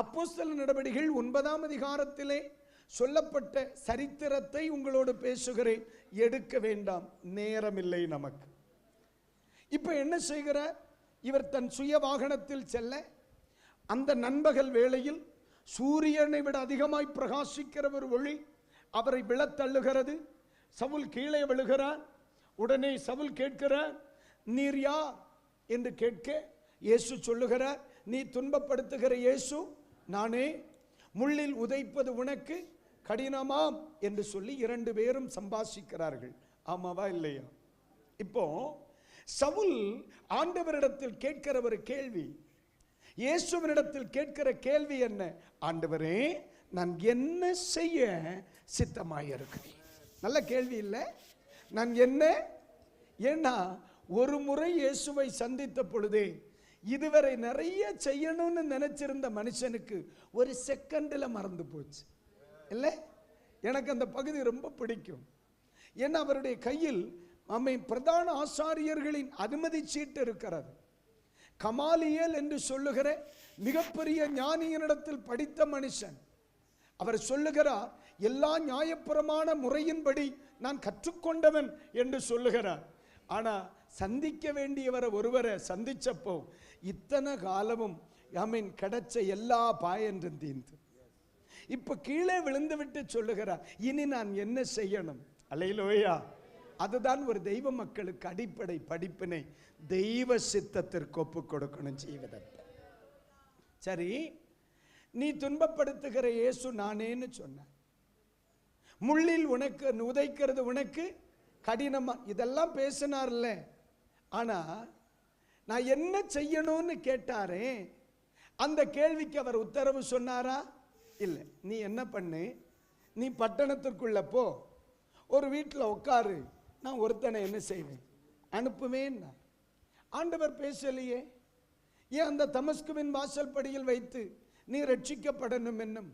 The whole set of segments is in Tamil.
அப்போஸ்தல நடவடிக்கைகள் ஒன்பதாம் அதிகாரத்திலே சொல்லப்பட்ட சரித்திரத்தை உங்களோடு பேசுகிறேன். எடுக்க வேண்டாம். நேரமில்லை நமக்கு. இப்போ என்ன செய்கிறார் இவர் தன் சுய வாகனத்தில் செல்ல அந்த நண்பகல் வேளையில் சூரியனை விட அதிகமாய் பிரகாசிக்கிற ஒரு ஒளி அவரை விழத்தள்ளுகிறது. சவுல் கீழே விழுகிறார். உடனே சவுல் கேட்கிறார் நீர் யார்? என்று கேட்க இயேசு சொல்லுகிறார் நீ துன்பப்படுத்துகிற இயேசு நானே முள்ளில் உதைப்பது உனக்கு கடினமாம் என்று சொல்லி இரண்டு பேரும் சம்பாஷிக்கிறார்கள். ஆமாவா இல்லையா? இப்போ சவுல் ஆண்டவரிடத்தில் கேட்கிற ஒரு கேள்வி. இயேசுவனிடத்தில் கேட்கிற கேள்வி என்ன? ஆண்டவரே நான் என்ன செய்ய சித்தமாயிருக்கிறேன்? நல்ல கேள்வி இல்லை? நான் என்ன? ஏன்னா ஒரு முறை இயேசுவை சந்தித்த பொழுதே இதுவரை நிறைய செய்யணும்னு நினைச்சிருந்த மனுஷனுக்கு ஒரு செகண்டில் மறந்து போச்சு. இல்லை? எனக்கு அந்த பகுதி ரொம்ப பிடிக்கும். ஏன்னா அவருடைய கையில் அம்மை பிரதான ஆசாரியர்களின் அனுமதி சீட்டு இருக்கிறது. கமாலியல் என்று சொல்லுகிற மிகப்பெரிய ஞானியனிடத்தில் படித்த மனுஷன். அவர் சொல்லுகிறார் எல்லா நியாயப்புறமான முறையின்படி நான் கற்றுக்கொண்டவன் என்று சொல்லுகிறார். ஆனா சந்திக்க வேண்டியவரை ஒருவரை சந்திச்சப்போ இத்தனை காலமும் ஐ கிடைச்ச எல்லா பாயன்றும் தீர்ந்து. இப்ப கீழே விழுந்து விட்டு சொல்லுகிறார் இனி நான் என்ன செய்யணும்? அலையிலோயா அதுதான் ஒரு தெய்வ மக்களுக்கு அடிப்படை படிப்பினை தெய்வ சித்தத்திற்கு ஒப்பு கொடுக்கணும் செய்வதற்கு சரி நீ துன்பப்படுத்துகிற இயேசு நானேன்னு சொன்ன முள்ளில் உனக்கு உதைக்கிறது உனக்கு கடினமாக இதெல்லாம் பேசினார்ல. ஆனால் நான் என்ன செய்யணும்னு கேட்டாரே அந்த கேள்விக்கு அவர் உத்தரவு சொன்னாரா? இல்லை. நீ என்ன பண்ணு? நீ பட்டணத்திற்குள்ளே போ. ஒரு வீட்டில் உட்காரு நான் ஒருத்தனை என்ன செய்வேன்? அனுப்புவேன் ஆண்டவர் பேசலையே. ஏன் அந்த தமஸ்குவின் வாசல் படியில் வைத்து நீ ரட்சிக்கப்படணும் என்னும்?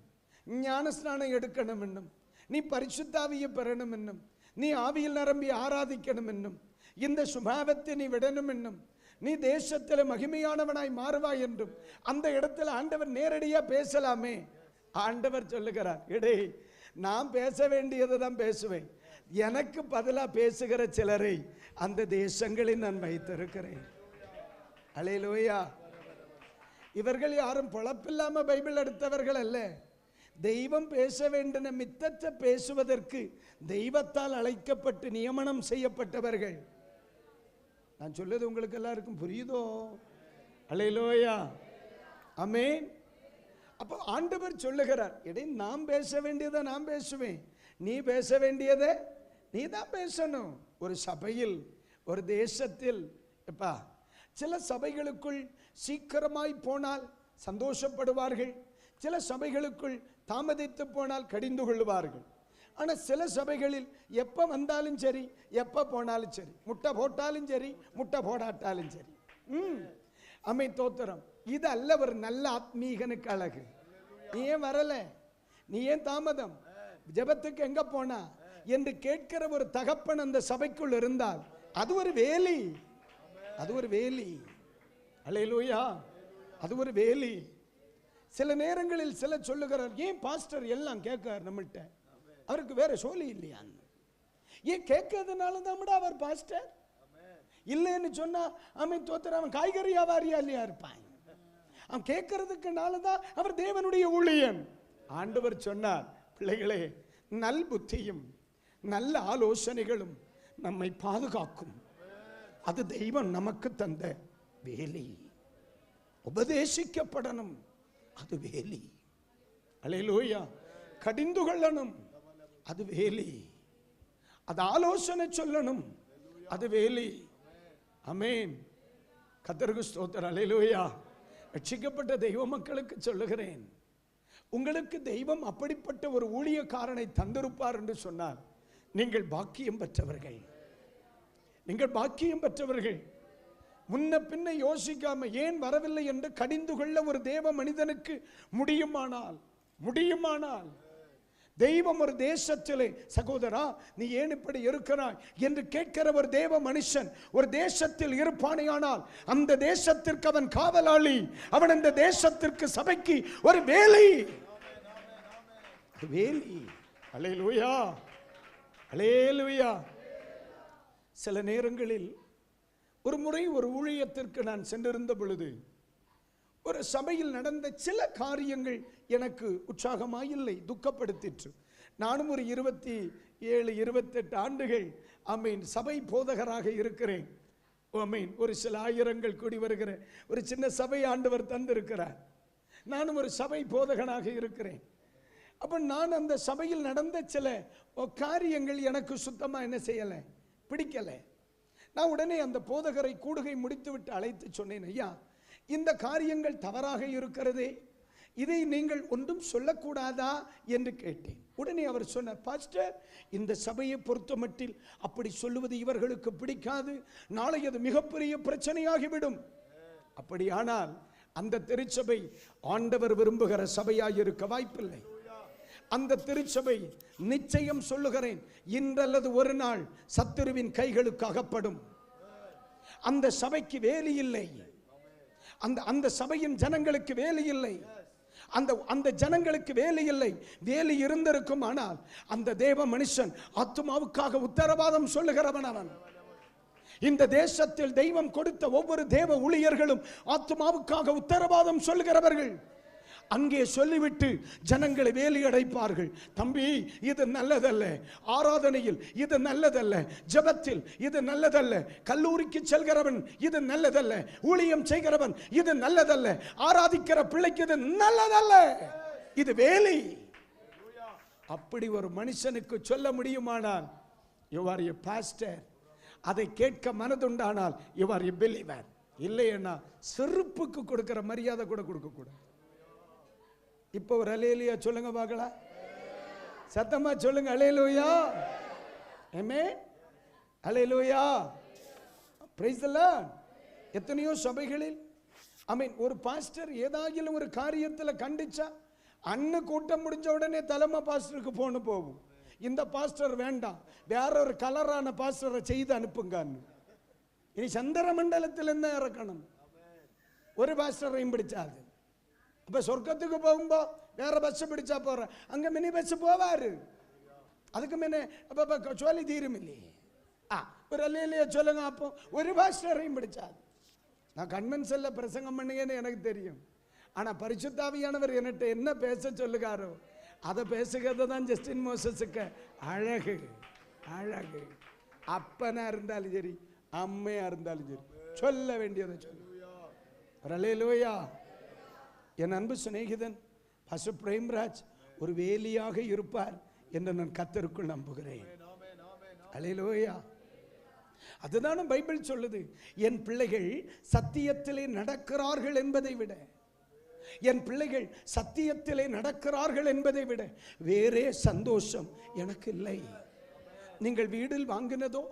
ஞானஸ்நானம் எடுக்கணும் என்னும்? நீ பரிசுத்தாவியை பெறணும் என்னும்? நீ ஆவியில் நிரம்பி ஆராதிக்கணும் என்னும் இந்த சுபாவத்தை நீ விடணும் என்னும் நீ தேசத்தில் மகிமையானவனாய் மாறுவாய் என்றும் அந்த இடத்துல ஆண்டவர் நேரடியா பேசலாமே? ஆண்டவர் சொல்லுகிறார் இடே நான் பேச வேண்டியதை தான் பேசுவேன். எனக்கு பதிலா பேசுகிற சிலரை அந்த தேசங்களில் நான் வைத்திருக்கிறேன். அலையிலோயா இவர்கள் யாரும் பொழப்பில்லாம பைபிள் எடுத்தவர்கள் அல்ல. தெய்வம் பேச வேண்டின மித்தத்தை பேசுவதற்கு தெய்வத்தால் அழைக்கப்பட்டு நியமனம் செய்யப்பட்டவர்கள். நான் சொல்றது உங்களுக்கு எல்லாருக்கும் புரியுதோ? அலையிலோயா அமேன் அப்போ ஆண்டவர் சொல்லுகிறார் இடை நான் பேச வேண்டியதை நான் பேசுவேன். நீ பேச வேண்டியதை நீ தான் பேசணும். ஒரு சபையில் ஒரு தேசத்தில் எப்பா சில சபைகளுக்குள் சீக்கிரமாய் போனால் சந்தோஷப்படுவார்கள். சில சபைகளுக்குள் தாமதித்து போனால் கடிந்து கொள்வார்கள் ஆனால் சில சபைகளில் எப்போ வந்தாலும் சரி எப்போ போனாலும் சரி முட்டை போட்டாலும் சரி முட்டை போடாட்டாலும் சரி. ம். அமை தோத்திரம். இது அல்ல ஒரு நல்ல ஆத்மீகனுக்கு அழகு. நீ ஏன் வரல? நீ ஏன் தாமதம்? ஜெபத்துக்கு எங்க போனா? என்று கேட்கிற ஒரு தகப்பன் அந்த சபைக்குள் இருந்தால் அது ஒரு வேலி. அது ஒரு வேலி. அலையலூயா. அது ஒரு வேலி. சில நேரங்களில் சில சொல்லுகிறார் ஏன் பாஸ்டர் எல்லாம் கேட்கார் நம்மள்கிட்ட அவருக்கு வேற சோழி இல்லையான்னு? ஏன் கேட்கறதுனால தான் அவர் பாஸ்டர்? இல்லைன்னு சொன்னா அவன் தோத்துற அவன் காய்கறி வியாபாரியா இல்லையா இருப்பான்? அவன் கேட்கறதுக்குனால தான் அவர் தேவனுடைய ஊழியன். ஆண்டவர் சொன்னார் பிள்ளைகளே நல் புத்தியும் நல்ல ஆலோசனைகளும் நம்மை பாதுகாக்கும். அது தெய்வம் நமக்கு தந்த வேலை. உபதேசிக்கப்படணும். அது வேலி. அலையிலோயா. கடிந்து கொள்ளணும் அது வேலி. அது ஆலோசனை சொல்லணும். அது வேலி. அமேன் கத்தருக்கு ஸ்தோத்திரம். அலையிலோயா. ரட்சிக்கப்பட்ட தெய்வ மக்களுக்கு சொல்லுகிறேன். உங்களுக்கு தெய்வம் அப்படிப்பட்ட ஒரு ஊழியக்காரனை தந்திருப்பார் என்று சொன்னார் நீங்கள் பாக்கியம் பெற்றவர்கள். நீங்கள் பாக்கியம் பெற்றவர்கள். முன்ன பின்ன யோசிக்காம ஏன் வரவில்லை என்று கடிந்து கொள்ள ஒரு தேவ மனிதனுக்கு முடியுமானால் முடியுமானால்? தெய்வம் ஒரு தேசத்திலே சகோதரா நீ ஏன் இப்படி இருக்கிறாய்? என்று கேட்கிற ஒரு தேவ மனுஷன் ஒரு தேசத்தில் இருப்பானேயானால் அந்த தேசத்திற்கு அவன் காவலாளி அவன் அந்த தேசத்திற்கு சபைக்கு ஒரு வேலை. வேலி. அலேலூயா அலேலூயா சில நேரங்களில் ஒரு முறை ஒரு ஊழியத்திற்கு நான் சென்றிருந்த பொழுது ஒரு சபையில் நடந்த சில காரியங்கள் எனக்கு உற்சாகமாயில்லை துக்கப்படுத்திற்று. நானும் ஒரு இருபத்தி ஏழு இருபத்தெட்டு ஆண்டுகள் அமீன் சபை போதகராக இருக்கிறேன். அமீன் ஒரு சில ஆயிரங்கள் கூடி வருகிற ஒரு சின்ன சபை ஆண்டவர் தந்திருக்கிறார். நானும் ஒரு சபை போதகனாக இருக்கிறேன். அப்போ நான் அந்த சபையில் நடந்த சில காரியங்கள் எனக்கு சுத்தமாக என்ன செய்யலை? பிடிக்கலை. நான் உடனே அந்த போதகரை கூடுகை முடித்துவிட்டு அழைத்து சொன்னேன் ஐயா இந்த காரியங்கள் தவறாக இருக்கிறதே. இதை நீங்கள் ஒன்றும் சொல்லக்கூடாதா? என்று கேட்டேன். உடனே அவர் சொன்னார் பாஸ்டர் இந்த சபையை பொறுத்தமட்டில் அப்படி சொல்லுவது இவர்களுக்கு பிடிக்காது. நாளை அது மிகப்பெரிய பிரச்சனையாகிவிடும். அப்படியானால் அந்த திருச்சபை ஆண்டவர் விரும்புகிற சபையாயிருக்க வாய்ப்பில்லை. அந்த திருச்சபை நிச்சயம் சொல்லுகிறேன் இன்றல்லது ஒரு நாள் சத்துருவின் கைகளுக்கு அகப்படும். அந்த சபைக்கு வேலி இல்லை. அந்த அந்த சபையின் ஜனங்களுக்கு வேலி இல்லை. அந்த அந்த ஜனங்களுக்கு வேலை இல்லை. வேலி இருந்திருக்கும் ஆனால் அந்த தேவ மனுஷன் ஆத்மாவுக்காக உத்தரவாதம் சொல்லுகிறவன் அவன். இந்த தேசத்தில் தெய்வம் கொடுத்த ஒவ்வொரு தேவ ஊழியர்களும் ஆத்மாவுக்காக உத்தரவாதம் சொல்லுகிறவர்கள். அங்கே சொல்லிவிட்டு ஜனங்களை வேலி அடைப்பார்கள் தம்பி இது நல்லதல்ல. ஆராதனையில் இது நல்லதல்ல. ஜெபத்தில் இது நல்லதல்ல. கல்லூரிக்கு செல்கிறவன் இது நல்லதல்ல. ஊழியம் செய்கிறவன் இது நல்லதல்ல. ஆராதிக்கிற பிள்ளைக்கு இது நல்லதல்ல. இது வேலை. அப்படி ஒரு மனுஷனுக்கு சொல்ல முடியுமானால் யுவர் ஆர் எ பாஸ்டர் அதை கேட்க மனதுண்டானால் யுவர் ஆர் எ பிலீவர் இல்லைன்னா செருப்புக்கு கொடுக்கிற மரியாதை கூட கொடுக்கக்கூடாது. இப்போ ஒரு அலையிலையா சொல்லுங்க பார்க்கலாம் சத்தமா சொல்லுங்க அலையிலோயா ஏமே அலையிலோயா பிரைஸ் எத்தனையோ சபைகளில் ஐ மீன் ஒரு பாஸ்டர் ஏதாகிலும் ஒரு காரியத்தில் கண்டிச்சா அண்ணு கூட்டம் முடிஞ்ச உடனே தலைமை பாஸ்டருக்கு போன்னு போகும். இந்த பாஸ்டர் வேண்டாம் வேற ஒரு கலரான பாஸ்டரை செய்து அனுப்புங்கன்னு. இனி சந்திர மண்டலத்தில் என்ன இறக்கணும். ஒரு பாஸ்டரையும் பிடிச்சாது. அப்போ சொர்க்கத்துக்கு போகும்போ வேற பஸ் பிடிச்சா போற. அங்க மினி பஸ் போவாரு. அதுக்கு முன்னே அப்போ சொல்லி தீரும் இல்லையே ஆ ஒரு அல்லையிலேயே சொல்லுங்க அப்போ. ஒரு பாஸ்டரையும் பிடிச்சாது நான் கன்வென்ஷன்ல பிரசங்கம் பண்ணுங்கன்னு எனக்கு தெரியும். ஆனால் பரிசுத்தாவியானவர் என்கிட்ட என்ன பேச சொல்லுகாரோ அதை பேசுகிறது தான் ஜஸ்டின் மோசஸுக்கு அழகு அழகு. அப்பனா இருந்தாலும் சரி அம்மையா இருந்தாலும் சரி சொல்ல வேண்டியதை சொல்லு. ஒரு அல்லையிலோயா என் அன்பு சிநேகிதன் பசு பிரேம்ராஜ் ஒரு வேலியாக இருப்பார் என்று நான் கத்தருக்குள் நம்புகிறேன். அலையிலோயா அதுதானே பைபிள் சொல்லுது என் பிள்ளைகள் சத்தியத்திலே நடக்கிறார்கள் என்பதை விட என் பிள்ளைகள் சத்தியத்திலே நடக்கிறார்கள் என்பதை விட வேறே சந்தோஷம் எனக்கு இல்லை. நீங்கள் வீடில் வாங்கினதோ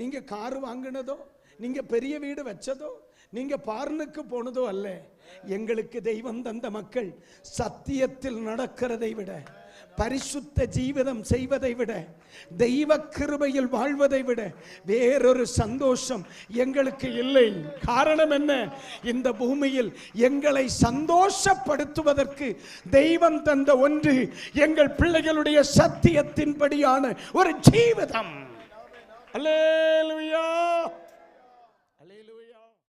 நீங்க கார் வாங்கினதோ நீங்க பெரிய வீடு வச்சதோ நீங்க பார்னுக்கு போனதோ அல்ல. எங்களுக்கு தெய்வம் தந்த மக்கள் சத்தியத்தில் நடக்கிறதை விட பரிசுத்த ஜீவிதம் செய்வதை விட தெய்வ கிருபையில் வாழ்வதை விட வேறொரு சந்தோஷம் எங்களுக்கு இல்லை. காரணம் என்ன? இந்த பூமியில் எங்களை சந்தோஷப்படுத்துவதற்கு தெய்வம் தந்த ஒன்று எங்கள் பிள்ளைகளுடைய சத்தியத்தின்படியான ஒரு ஜீவிதம். அல்லேலுயா